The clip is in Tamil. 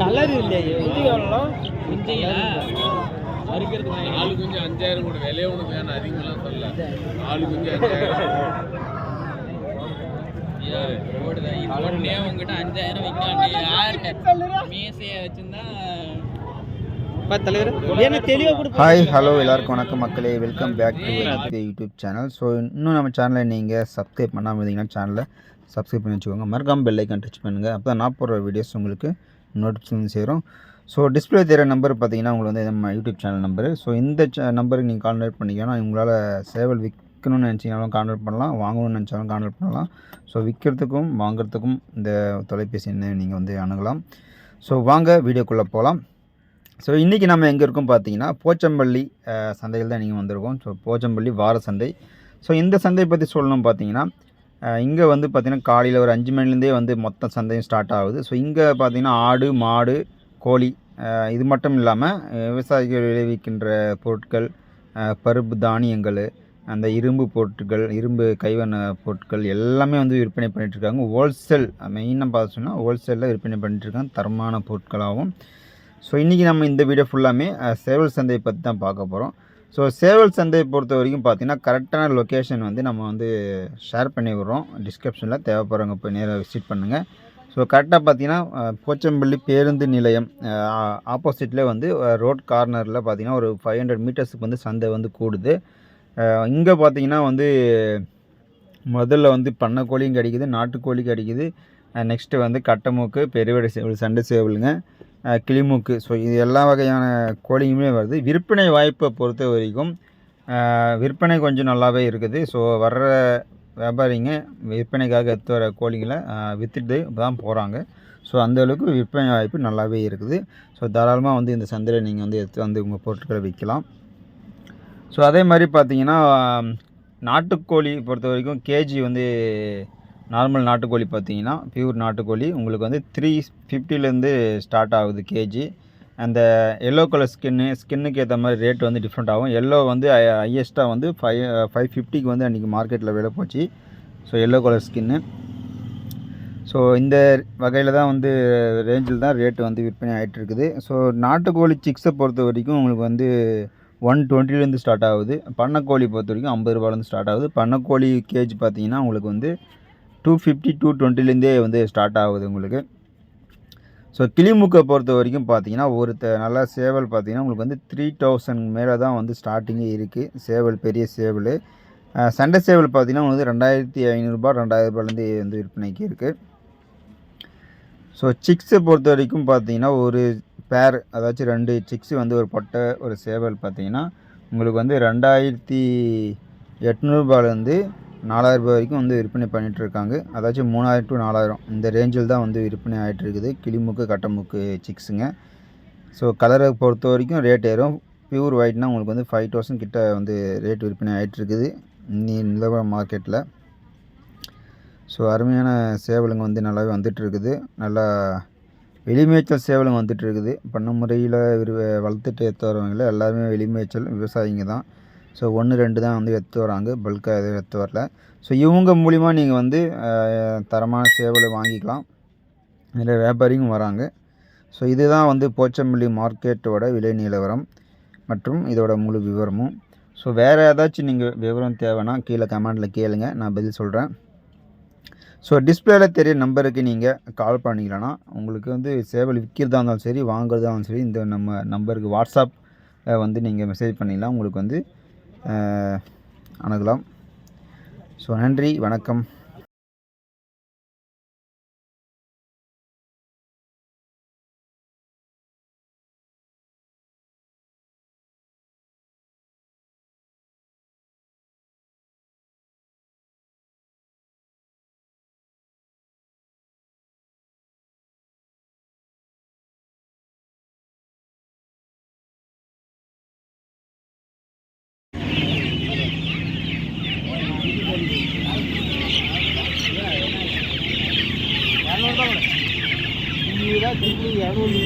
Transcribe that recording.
கலர் ஹாய் ஹலோ எல்லாருக்கும் வணக்கம். மக்களே welcome back to YouTube channel so இன்னும் நம்ம சேனலை நீங்கள் சப்ஸ்கிரைப் பண்ணாமல் இருந்தீங்கன்னா சேனலை சப்ஸ்கிரைப் பண்ணி வச்சுக்கோங்க. மறக்காமல் பெல் ஐக்கான் டச் பண்ணுங்கள் அப்போ தான் நான் போடுற வீடியோஸ் உங்களுக்கு நோட்டிஃபிகேஷன் சேரும். ஸோ டிஸ்பிளே தெரிய நம்பர் பார்த்தீங்கன்னா உங்களுக்கு வந்து நம்ம யூடியூப் சேனல் நம்பரு ஸோ இந்த நம்பருக்கு நீங்கள் கான்டாக்ட் பண்ணிக்கணும் உங்களால் சேவல் விற்கணும்னு நினச்சிங்கனாலும் கான்டாக்ட் பண்ணலாம். வாங்கணும்னு நினச்சாலும் கான்டாக்ட் பண்ணலாம். ஸோ விற்கிறதுக்கும் வாங்குறதுக்கும் இந்த தொலைபேசி என்ன நீங்கள் வந்து அணுகலாம். ஸோ வாங்க வீடியோக்குள்ளே போகலாம் ஸோ இன்றைக்கி நம்ம எங்கே இருக்கோம் பார்த்தீங்கன்னா போச்சம்பள்ளி சந்தையில் தான் நீங்கள் வந்திருக்கோம். ஸோ போச்சம்பள்ளி வார சந்தை. ஸோ இந்த சந்தையை பற்றி சொல்லணும் பார்த்தீங்கன்னா இங்கே வந்து பார்த்திங்கன்னா காலையில் ஒரு அஞ்சு மணிலேருந்தே வந்து மொத்த சந்தையும் ஸ்டார்ட் ஆகுது. ஸோ இங்கே பார்த்தீங்கன்னா ஆடு மாடு கோழி இது மட்டும் இல்லாமல் விவசாயிகள் விளைவிக்கின்ற பொருட்கள் பருப்பு தானியங்கள் அந்த இரும்பு பொருட்கள் இரும்பு கைவண்ண பொருட்கள் எல்லாமே வந்து விற்பனை பண்ணிகிட்ருக்காங்க இருக்காங்க. ஹோல்சேல் மெயினாக பார்த்து சொன்னால் ஹோல்சேலில் விற்பனை பண்ணிகிட்ருக்காங்க இருக்காங்க. தரமான பொருட்களாகவும். ஸோ இன்றைக்கி நம்ம இந்த வீடியோ ஃபுல்லாமே சேவல் சந்தையை பற்றி தான் பார்க்க போகிறோம் ஸோ சேவல் சந்தையை பொறுத்த வரைக்கும் பார்த்தீங்கன்னா கரெக்டான லொக்கேஷன் வந்து நம்ம வந்து ஷேர் பண்ணி விடுறோம். டிஸ்கிரிப்ஷனில் தேவைப்படுறவங்க போய் நேராக விசிட் பண்ணுங்கள் ஸோ கரெக்டாக பார்த்தீங்கன்னா போச்சம்பள்ளி பேருந்து நிலையம் ஆப்போசிட்லேயே வந்து ரோட் கார்னரில் பார்த்தீங்கன்னா ஒரு ஃபைவ் ஹண்ட்ரட் மீட்டர்ஸுக்கு வந்து சந்தை வந்து கூடுது. இங்கே பார்த்தீங்கன்னா வந்து முதல்ல வந்து பண்ணை கோழியும் கிடைக்குது நாட்டுக்கோழி கிடைக்குது. நெக்ஸ்ட்டு வந்து கட்டமூக்கு பெருவடை சேவல் சண்டை சேவலுங்க. கிளிமூக்கு. ஸோ இது எல்லா வகையான கோழியுமே வருது. விற்பனை வாய்ப்பை பொறுத்த வரைக்கும் விற்பனை கொஞ்சம் நல்லாவே இருக்குது. ஸோ வர்ற வியாபாரிங்க விற்பனைக்காக எடுத்து வர கோழிகளை விற்றுட்டு தான் போகிறாங்க ஸோ அந்தளவுக்கு விற்பனை வாய்ப்பு நல்லாவே இருக்குது. ஸோ தாராளமாக வந்து இந்த சந்தையில் நீங்கள் வந்து எடுத்து வந்து உங்கள் பொருட்களை விற்கலாம். ஸோ அதே மாதிரி பார்த்தீங்கன்னா நாட்டுக்கோழி பொறுத்த வரைக்கும் கேஜி வந்து நார்மல் நாட்டுக்கோழி பார்த்தீங்கன்னா பியூர் நாட்டுக்கோழி. உங்களுக்கு வந்து த்ரீ ஃபிஃப்டிலேருந்து ஸ்டார்ட் ஆகுது கேஜி அந்த எல்லோ கலர் ஸ்கின்னு ஸ்கின்னுக்கு ஏற்ற மாதிரி ரேட் வந்து டிஃப்ரெண்ட் ஆகும். எல்லோ வந்து ஹையஸ்ட்டாக வந்து ஃபைவ் ஃபைவ் ஃபிஃப்டிக்கு வந்து அன்றைக்கி மார்க்கெட்டில் விலை போச்சு. ஸோ எல்லோ கலர் ஸ்கின்னு ஸோ இந்த வகையில் தான் வந்து ரேஞ்சில் தான் ரேட்டு வந்து விற்பனை ஆகிட்டு இருக்குது. ஸோ நாட்டுக்கோழி சிக்ஸை பொறுத்த வரைக்கும் உங்களுக்கு வந்து ஒன் டுவெண்ட்டிலேருந்து ஸ்டார்ட் ஆகுது. பண்ணக்கோழி பொறுத்த வரைக்கும் ஐம்பது ரூபாலேருந்து ஸ்டார்ட் ஆகுது. பண்ணக்கோழி கேஜ் பார்த்தீங்கன்னா உங்களுக்கு வந்து டூ ஃபிஃப்டி டூ டுவெண்ட்டிலேருந்தே வந்து ஸ்டார்ட் ஆகுது உங்களுக்கு. ஸோ கிளிமுக்கை பொறுத்த வரைக்கும் பார்த்தீங்கன்னா ஒருத்த நல்லா சேவல் பார்த்தீங்கன்னா உங்களுக்கு வந்து த்ரீ தௌசண்ட் மேலே தான் வந்து ஸ்டார்டிங்கே இருக்குது சேவல் பெரிய சேவல். சண்டை சேவல் பார்த்தீங்கன்னா உங்களுக்கு ரெண்டாயிரத்தி ஐநூறுரூபா ரெண்டாயிரரூபாலேருந்து வந்து விற்பனைக்கு இருக்குது ஸோ சிக்ஸை பொறுத்த வரைக்கும் பார்த்தீங்கன்னா ஒரு பேர் அதாச்சும் ரெண்டு சிக்ஸ் வந்து ஒரு பொட்டை ஒரு சேவல் பார்த்தீங்கன்னா உங்களுக்கு வந்து ரெண்டாயிரத்தி எட்நூறுபாலேருந்து நாலாயிரம் ரூபாய் வரைக்கும் வந்து விற்பனை பண்ணிகிட்ருக்காங்க இருக்காங்க அதாச்சும் மூணாயிரம் டு நாலாயிரம். இந்த ரேஞ்சில் தான் வந்து விற்பனை ஆகிட்டு இருக்குது கிளிமுக்கு கட்டமுக்கு சிக்ஸுங்க. ஸோ கலரை பொறுத்த வரைக்கும் ரேட் ஏறும். பியூர் ஒயிட்னா உங்களுக்கு வந்து ஃபைவ் தௌசண்ட் கிட்ட வந்து ரேட் விற்பனை ஆகிட்டு இருக்குது இன்னி நிலவர மார்க்கெட்டில் ஸோ அருமையான சேவலுங்க வந்து நல்லாவே வந்துட்டுருக்குது. நல்லா வெளிமேய்ச்சல் சேவலுங்க வந்துட்டுருக்குது. பண்ண முறையில் வளர்த்துட்டு எடுத்து எல்லாருமே வெளிமேய்ச்சல் விவசாயிங்க தான். ஸோ ஒன்று ரெண்டு தான் வந்து எடுத்து வராங்க. பல்காக எதுவும் எடுத்து வரல. ஸோ இவங்க மூலிமா நீங்கள் வந்து தரமான சேவலை வாங்கிக்கலாம். நிறைய வியாபாரியும் வராங்க. ஸோ இதுதான் வந்து போச்சம்பள்ளி மார்க்கெட்டோட விலை நிலவரம் மற்றும் இதோட முழு விவரமும். ஸோ வேறு ஏதாச்சும் நீங்கள் விவரம் தேவைன்னா கீழே கமெண்டில் கேளுங்க. நான் பதில் சொல்கிறேன் ஸோ டிஸ்பிளேல தெரிய நம்பருக்கு நீங்கள் கால் பண்ணிக்கலன்னா உங்களுக்கு வந்து சேவல் விற்கிறதா இருந்தாலும் சரி வாங்குறதா இருந்தாலும் சரி இந்த நம்ம நம்பருக்கு வாட்ஸ்அப் வந்து நீங்கள் மெசேஜ் பண்ணிக்கலாம். உங்களுக்கு வந்து அணுகலாம். ஸோ நன்றி வணக்கம். இரநூறுபா இருபது ரூபா திருப்பி இரநூறு